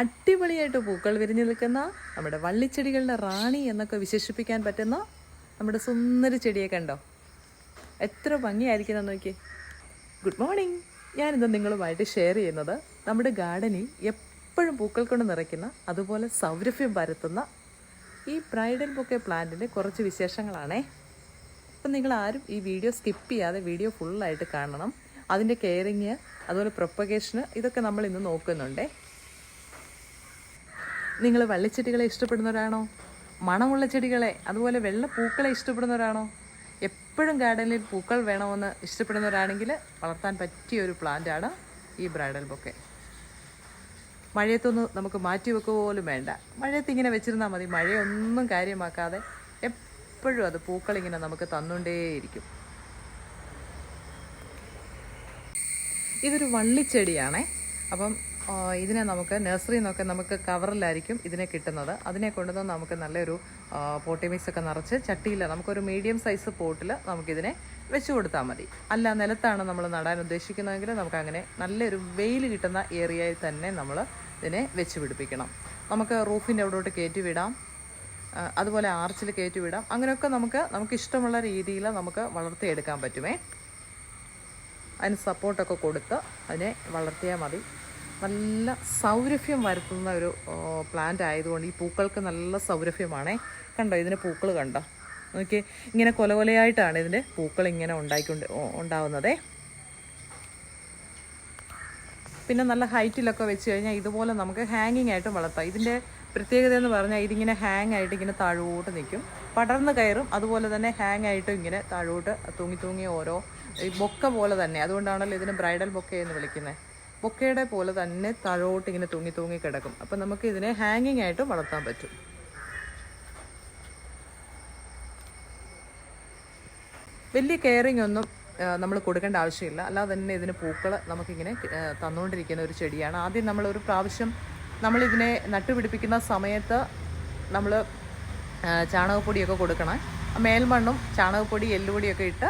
അടിപൊളിയായിട്ട് പൂക്കൾ വിരിഞ്ഞു നിൽക്കുന്ന നമ്മുടെ വള്ളിച്ചെടികളുടെ റാണി എന്നൊക്കെ വിശേഷിപ്പിക്കാൻ പറ്റുന്ന നമ്മുടെ സുന്ദര ചെടിയെ കണ്ടോ? എത്ര ഭംഗിയായിരിക്കണം നോക്കിയേ. ഗുഡ് മോർണിംഗ് ഞാനിന്ന് നിങ്ങളുമായിട്ട് ഷെയർ ചെയ്യുന്നത് നമ്മുടെ ഗാർഡനിൽ എപ്പോഴും പൂക്കൾ കൊണ്ട് നിറയ്ക്കുന്ന അതുപോലെ സൗരഭ്യം പരത്തുന്ന ഈ ബ്രൈഡൽ ബൊക്കെ പ്ലാന്റിന്റെ കുറച്ച് വിശേഷങ്ങളാണേ. അപ്പം നിങ്ങൾ ആരും ഈ വീഡിയോ സ്കിപ്പ് ചെയ്യാതെ വീഡിയോ ഫുള്ളായിട്ട് കാണണം. അതിന്റെ കെയറിങ് അതുപോലെ പ്രൊപ്പഗേഷന് ഇതൊക്കെ നമ്മൾ ഇന്ന് നോക്കുന്നുണ്ടേ. നിങ്ങൾ വള്ളിച്ചെടികളെ ഇഷ്ടപ്പെടുന്നവരാണോ? മണമുള്ള ചെടികളെ അതുപോലെ വെള്ള പൂക്കളെ ഇഷ്ടപ്പെടുന്നവരാണോ? എപ്പോഴും ഗാർഡനിൽ പൂക്കൾ വേണമെന്ന് ഇഷ്ടപ്പെടുന്നവരാണെങ്കിൽ വളർത്താൻ പറ്റിയ ഒരു പ്ലാന്റാണ് ഈ ബ്രൈഡൽ ബൊക്കെ മഴയത്തൊന്നും നമുക്ക് മാറ്റി വെക്കുക പോലും വേണ്ട. മഴയത്ത് ഇങ്ങനെ വെച്ചിരുന്നാൽ മതി. മഴയൊന്നും കാര്യമാക്കാതെ എപ്പോഴും അത് പൂക്കളിങ്ങനെ നമുക്ക് തന്നുകൊണ്ടേയിരിക്കും ഇതൊരു വള്ളിച്ചെടിയാണേ. അപ്പം ഇതിനെ നമുക്ക് നഴ്സറിയിൽ നിന്നൊക്കെ നമുക്ക് കവറിലായിരിക്കും ഇതിനെ കിട്ടുന്നത്. അതിനെ കൊണ്ടുവന്ന് നമുക്ക് നല്ലൊരു പോട്ടി മിക്സ് ഒക്കെ നിറച്ച് ചട്ടിയിൽ നമുക്കൊരു മീഡിയം സൈസ് പോട്ടിൽ നമുക്കിതിനെ വെച്ച് കൊടുത്താൽ മതി. അല്ല നിലത്താണ് നമ്മൾ നടാൻ ഉദ്ദേശിക്കുന്നതെങ്കിൽ നമുക്കങ്ങനെ നല്ലൊരു വെയിൽ കിട്ടുന്ന ഏരിയയിൽ തന്നെ നമ്മൾ ഇതിനെ വെച്ച് പിടിപ്പിക്കണം. നമുക്ക് റൂഫിന്റെ അവിടോട്ട് കയറ്റി വിടാം. അതുപോലെ ആർച്ചിൽ കയറ്റി വിടാം. അങ്ങനെയൊക്കെ നമുക്ക് നമുക്ക് ഇഷ്ടമുള്ള രീതിയിൽ നമുക്ക് വളർത്തിയെടുക്കാൻ പറ്റുമേ. അതിന് സപ്പോർട്ടൊക്കെ കൊടുത്ത് അതിനെ വളർത്തിയാൽ മതി. നല്ല സൗരഭ്യം വരുത്തുന്ന ഒരു പ്ലാന്റ് ആയതുകൊണ്ട് ഈ പൂക്കൾക്ക് നല്ല സൗരഭ്യമാണേ. കണ്ടോ ഇതിന് പൂക്കൾ കണ്ടോ? നോക്കി ഇങ്ങനെ കൊല കൊലയായിട്ടാണ് ഇതിന്റെ പൂക്കൾ ഇങ്ങനെ ഉണ്ടായിക്കൊണ്ട് ഉണ്ടാവുന്നതേ. പിന്നെ നല്ല ഹൈറ്റിലൊക്കെ വെച്ച് കഴിഞ്ഞാൽ ഇതുപോലെ നമുക്ക് ഹാങ്ങിങ് ആയിട്ട് വളർത്താം. ഇതിന്റെ പ്രത്യേകത എന്ന് പറഞ്ഞാൽ ഇതിങ്ങനെ ഹാങ് ആയിട്ട് ഇങ്ങനെ താഴോട്ട് നിൽക്കും. പടർന്ന് കയറും. അതുപോലെ തന്നെ ഹാങ് ആയിട്ടും ഇങ്ങനെ താഴോട്ട് തൂങ്ങി തൂങ്ങി ഓരോ ഈ ബൊക്ക പോലെ തന്നെ. അതുകൊണ്ടാണല്ലോ ഇതിന് ബ്രൈഡൽ ബൊക്ക എന്ന് വിളിക്കുന്നത് ബൊക്കയുടെ പോലെ തന്നെ താഴോട്ട് ഇങ്ങനെ തൂങ്ങി തൂങ്ങി കിടക്കും. അപ്പം നമുക്ക് ഇതിനെ ഹാങ്ങിങ് ആയിട്ട് വളർത്താൻ പറ്റും. വലിയ കെയറിങ് ഒന്നും നമ്മൾ കൊടുക്കേണ്ട ആവശ്യമില്ല. അല്ലാതെ തന്നെ ഇതിന് പൂക്കൾ നമുക്കിങ്ങനെ തന്നുകൊണ്ടിരിക്കുന്ന ഒരു ചെടിയാണ്. ആദ്യം നമ്മളൊരു പ്രാവശ്യം നമ്മളിതിനെ നട്ടുപിടിപ്പിക്കുന്ന സമയത്ത് നമ്മൾ ചാണകപ്പൊടിയൊക്കെ കൊടുക്കണം. മേൽമണ്ണും ചാണകപ്പൊടി എല്ലുപൊടിയൊക്കെ ഇട്ട്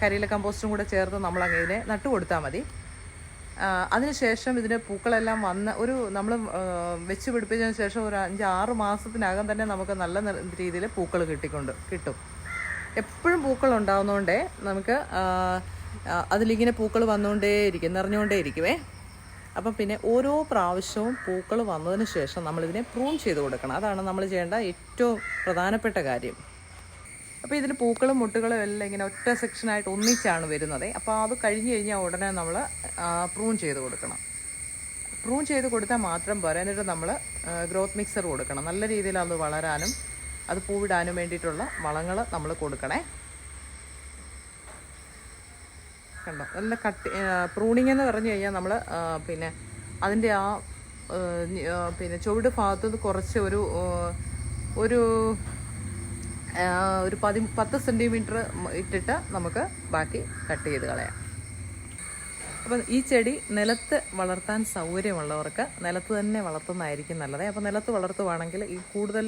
കരിയില കമ്പോസ്റ്റും കൂടെ ചേർത്ത് നമ്മൾ അങ്ങനെ ഇതിനെ നട്ടു കൊടുത്താൽ മതി. അതിനുശേഷം ഇതിന് പൂക്കളെല്ലാം വന്ന് ഒരു നമ്മൾ വെച്ച് പിടിപ്പിച്ചതിന് ശേഷം ഒരു അഞ്ച് ആറ് മാസത്തിനകം തന്നെ നമുക്ക് നല്ല രീതിയിൽ പൂക്കൾ കിട്ടിക്കൊണ്ട് കിട്ടും. എപ്പോഴും പൂക്കൾ ഉണ്ടാവുന്നതുകൊണ്ടേ നമുക്ക് അതിലിങ്ങനെ പൂക്കൾ വന്നുകൊണ്ടേയിരിക്കും നിറഞ്ഞുകൊണ്ടേയിരിക്കുമേ അപ്പം പിന്നെ ഓരോ പ്രാവശ്യവും പൂക്കൾ വന്നതിന് ശേഷം നമ്മളിതിനെ പ്രൂൺ ചെയ്ത് കൊടുക്കണം. അതാണ് നമ്മൾ ചെയ്യേണ്ട ഏറ്റവും പ്രധാനപ്പെട്ട കാര്യം. അപ്പോൾ ഇതിൽ പൂക്കളും മുട്ടുകളും എല്ലാം ഇങ്ങനെ ഒറ്റ സെക്ഷനായിട്ട് ഒന്നിച്ചാണ് വരുന്നത്. അപ്പോൾ അത് കഴിഞ്ഞ് കഴിഞ്ഞാൽ ഉടനെ നമ്മൾ പ്രൂൺ ചെയ്ത് കൊടുക്കണം. പ്രൂൺ ചെയ്ത് കൊടുത്താൽ മാത്രം പോരാ. എന്നിട്ട് നമ്മൾ ഗ്രോത്ത് മിക്സർ കൊടുക്കണം. നല്ല രീതിയിൽ അത് വളരാനും അത് പൂവിടാനും വേണ്ടിയിട്ടുള്ള വളങ്ങൾ നമ്മൾ കൊടുക്കണേ. കണ്ടോ? നല്ല കട്ടി പ്രൂണിങ് എന്ന് പറഞ്ഞു കഴിഞ്ഞാൽ നമ്മൾ പിന്നെ അതിന്റെ ആ പിന്നെ ചുവട് ഭാഗത്ത് കുറച്ച് ഒരു ഒരു ഒരു പതി പത്ത് സെന്റിമീറ്റർ ഇട്ടിട്ട് നമുക്ക് ബാക്കി കട്ട് ചെയ്ത് കളയാം. അപ്പം ഈ ചെടി നിലത്ത് വളർത്താൻ സൗകര്യമുള്ളവർക്ക് നിലത്ത് തന്നെ വളർത്തുന്നതായിരിക്കും നല്ലത്. അപ്പോൾ നിലത്ത് വളർത്തുവാണെങ്കിൽ ഈ കൂടുതൽ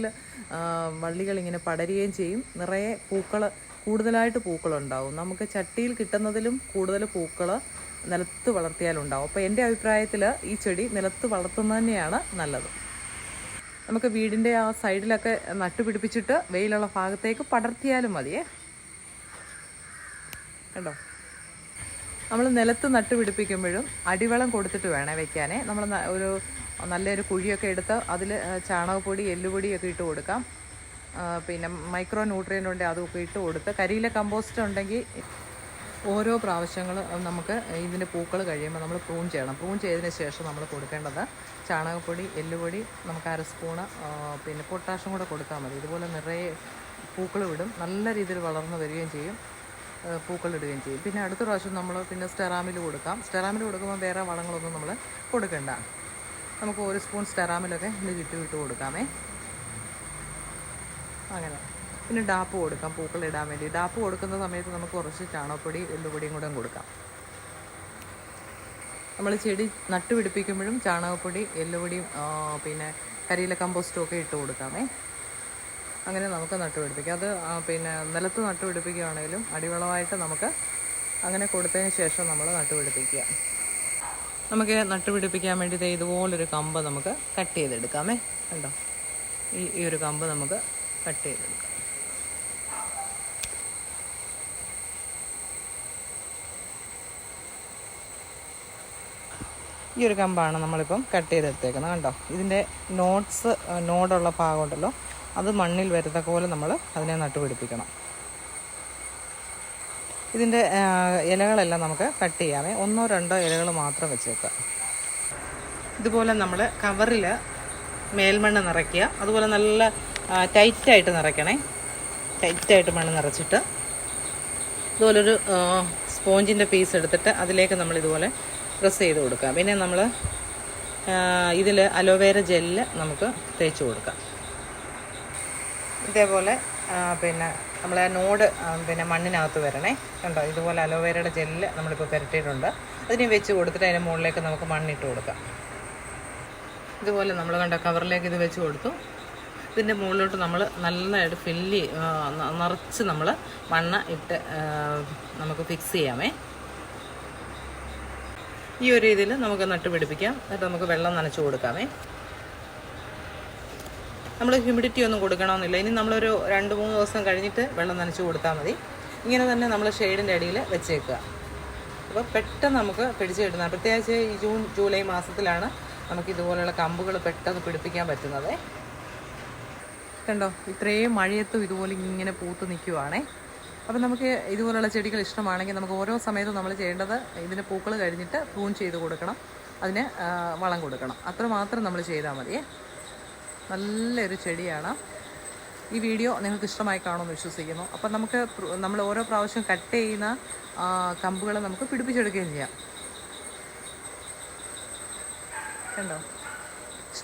വള്ളികൾ ഇങ്ങനെ പടരുകയും ചെയ്യും. നിറയെ പൂക്കൾ കൂടുതലായിട്ട് പൂക്കളുണ്ടാവും. നമുക്ക് ചട്ടിയിൽ കിട്ടുന്നതിലും കൂടുതൽ പൂക്കൾ നിലത്ത് വളർത്തിയാലുണ്ടാവും. അപ്പോൾ എന്റെ അഭിപ്രായത്തിൽ ഈ ചെടി നിലത്ത് വളർത്തുന്നത് തന്നെയാണ് നല്ലത്. നമുക്ക് വീടിന്റെ ആ സൈഡിലൊക്കെ നട്ടുപിടിപ്പിച്ചിട്ട് വെയിലുള്ള ഭാഗത്തേക്ക് പടർത്തിയാലും മതിയേ. കണ്ടോ? നമ്മൾ നിലത്ത് നട്ടുപിടിപ്പിക്കുമ്പോഴും അടിവളം കൊടുത്തിട്ട് വേണേ വെക്കാനേ. നമ്മൾ ഒരു നല്ലൊരു കുഴിയൊക്കെ എടുത്ത് അതിൽ ചാണകപ്പൊടി എല്ലുപൊടിയൊക്കെ ഇട്ട് കൊടുക്കാം. പിന്നെ മൈക്രോ ന്യൂട്രിയൻ ഉണ്ടെങ്കിൽ അതൊക്കെ ഇട്ട് കൊടുത്ത് കരിയിലെ കമ്പോസ്റ്റ് ഉണ്ടെങ്കിൽ ഓരോ പ്രാവശ്യങ്ങൾ നമുക്ക് ഇതിന്റെ പൂക്കൾ കഴിയുമ്പോൾ നമ്മൾ പ്രൂൺ ചെയ്യണം. പ്രൂൺ ചെയ്തതിന് ശേഷം നമ്മൾ കൊടുക്കേണ്ടത് ചാണകപ്പൊടി എല്ലുപൊടി നമുക്ക് അര സ്പൂണ് പിന്നെ പൊട്ടാഷും കൂടെ കൊടുത്താൽ മതി. ഇതുപോലെ നിറയെ പൂക്കൾ വിടും നല്ല രീതിയിൽ വളർന്നു വരികയും ചെയ്യും. പൂക്കൾ ഇടുകയും ചെയ്യും. പിന്നെ അടുത്ത പ്രാവശ്യം നമ്മൾ പിന്നെ സ്റ്റെറാമിൽ കൊടുക്കാം. സ്റ്റെറാമിൽ കൊടുക്കുമ്പോൾ വേറെ വളങ്ങളൊന്നും നമ്മൾ കൊടുക്കണ്ട. നമുക്ക് ഒരു സ്പൂൺ സ്റ്റെറാമിലൊക്കെ ഇത് ചുറ്റും കൊടുക്കാമേ. അങ്ങനെ. പിന്നെ ഡാപ്പ് കൊടുക്കാം പൂക്കൾ ഇടാൻ വേണ്ടി. ഡാപ്പ് കൊടുക്കുന്ന സമയത്ത് നമുക്ക് കുറച്ച് ചാണകപ്പൊടി എല്ലുപൊടിയും കൂടെ കൊടുക്കാം. നമ്മൾ ചെടി നട്ടുപിടിപ്പിക്കുമ്പോഴും ചാണകപ്പൊടി എല്ലുപൊടിയും പിന്നെ കരിയില കമ്പോസ്റ്റും ഒക്കെ ഇട്ട് കൊടുക്കാമേ. അങ്ങനെ നമുക്ക് നട്ടുപിടിപ്പിക്കാം അത് പിന്നെ നിലത്ത് നട്ടുപിടിപ്പിക്കുകയാണെങ്കിലും അടിവളമായിട്ട് നമുക്ക് അങ്ങനെ കൊടുത്തതിന് ശേഷം നമ്മൾ നട്ടുപിടിപ്പിക്കുക നമുക്ക് നട്ടുപിടിപ്പിക്കാൻ വേണ്ടി ദേ ഇതുപോലൊരു കമ്പ് നമുക്ക് കട്ട് ചെയ്തെടുക്കാമേ. കണ്ടോ? ഈ ഈ ഒരു കമ്പ് നമുക്ക് കട്ട് ചെയ്തെടുക്കാം. ഈ ഒരു കമ്പാണ് നമ്മളിപ്പം കട്ട് ചെയ്തെടുത്തേക്കുന്നത് കണ്ടോ? ഇതിന്റെ നോട്ട്സ് നോടുള്ള ഭാഗമുണ്ടല്ലോ. അത് മണ്ണിൽ വരുത്തക്ക പോലെ നമ്മൾ അതിനെ നട്ടുപിടിപ്പിക്കണം. ഇതിന്റെ ഇലകളെല്ലാം നമുക്ക് കട്ട് ചെയ്യാമേ. ഒന്നോ രണ്ടോ ഇലകൾ മാത്രം വെച്ചേക്കാം ഇതുപോലെ നമ്മൾ കവറിൽ മേൽമണ്ണ് നിറയ്ക്കുക. അതുപോലെ നല്ല ടൈറ്റായിട്ട് നിറയ്ക്കണേ. ടൈറ്റായിട്ട് മണ്ണ് നിറച്ചിട്ട്. ഇതുപോലൊരു സ്പോഞ്ചിന്റെ പീസ് എടുത്തിട്ട് അതിലേക്ക് നമ്മൾ ഇതുപോലെ പ്രസ് ചെയ്ത് കൊടുക്കാം. പിന്നെ നമ്മൾ ഇതിൽ അലോവേര ജെല്ല് നമുക്ക് തേച്ച് കൊടുക്കാം. ഇതേപോലെ പിന്നെ നമ്മൾ ആ നോട് പിന്നെ മണ്ണിനകത്ത് വരണേ. കണ്ടോ? ഇതുപോലെ അലോവേരയുടെ ജെല്ല് നമ്മളിപ്പോൾ പുരട്ടിയിട്ടുണ്ട്. അതിനെ വെച്ച് കൊടുത്തിട്ട് അതിന്റെ മുകളിലേക്ക് നമുക്ക് മണ്ണിട്ട് കൊടുക്കാം. ഇതുപോലെ നമ്മൾ കണ്ട കവറിലേക്ക് ഇത് വെച്ച് കൊടുത്തു. ഇതിന്റെ മുകളിലോട്ട് നമ്മൾ നല്ലതായിട്ട് ഫില്ല് നിറച്ച് നമ്മൾ മണ്ണ് ഇട്ട് നമുക്ക് ഫിക്സ് ചെയ്യാമേ. ഈ ഒരു രീതിയിൽ നമുക്ക് നട്ട് പിടിപ്പിക്കാം. എന്നിട്ട് നമുക്ക് വെള്ളം നനച്ചു കൊടുക്കാമേ. നമ്മൾ ഹ്യൂമിഡിറ്റി ഒന്നും കൊടുക്കണമെന്നില്ല. ഇനി നമ്മളൊരു രണ്ട് മൂന്ന് ദിവസം കഴിഞ്ഞിട്ട് വെള്ളം നനച്ചു കൊടുത്താൽ മതി. ഇങ്ങനെ തന്നെ നമ്മൾ ഷെയ്ഡിന്റെ അടിയിൽ വെച്ചേക്കുക. അപ്പോൾ പെട്ടെന്ന് നമുക്ക് പിടിച്ചു കിട്ടുന്ന പ്രത്യേകിച്ച് ഈ ജൂൺ ജൂലൈ മാസത്തിലാണ് നമുക്ക് ഇതുപോലെയുള്ള കമ്പുകൾ പെട്ടെന്ന് പിടിപ്പിക്കാൻ പറ്റുന്നത്. കണ്ടോ? ഇത്രയും മഴയത്തും ഇതുപോലെ ഇങ്ങനെ പൂത്ത് നിൽക്കുവാണേ. അപ്പം നമുക്ക് ഇതുപോലുള്ള ചെടികൾ ഇഷ്ടമാണെങ്കിൽ നമുക്ക് ഓരോ സമയത്തും നമ്മൾ ചെയ്യേണ്ടത് ഇതിന് പൂക്കൾ കഴിഞ്ഞിട്ട് പ്രൂൺ ചെയ്ത് കൊടുക്കണം. അതിന് വളം കൊടുക്കണം. അത്രമാത്രം നമ്മൾ ചെയ്താൽ മതി. നല്ലൊരു ചെടിയാണ്. ഈ വീഡിയോ നിങ്ങൾക്ക് ഇഷ്ടമായി കാണുമെന്ന് വിശ്വസിക്കുന്നു. അപ്പം നമുക്ക് നമ്മൾ ഓരോ പ്രാവശ്യം കട്ട് ചെയ്യുന്ന കമ്പുകളെ നമുക്ക് പിടിപ്പിച്ചെടുക്കുകയും ചെയ്യാം. കണ്ടോ?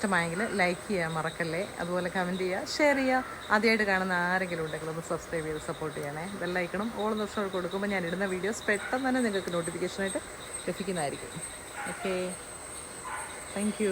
ഇഷ്ടമായെങ്കിൽ ലൈക്ക് ചെയ്യുക മറക്കല്ലേ. അതുപോലെ കമന്റ് ചെയ്യുക ഷെയർ ചെയ്യുക. ആദ്യമായിട്ട് കാണുന്ന ആരെങ്കിലും ഉണ്ടെങ്കിൽ ഒന്ന് സബ്സ്ക്രൈബ് ചെയ്ത് സപ്പോർട്ട് ചെയ്യണേ. ബെല്ലൈക്കണം ഓൾ ദിവസം കൊടുക്കുമ്പോൾ ഞാൻ ഇടുന്ന വീഡിയോസ് പെട്ടെന്ന് തന്നെ നിങ്ങൾക്ക് നോട്ടിഫിക്കേഷനായിട്ട് ലഭിക്കുന്നതായിരിക്കും. Okay thank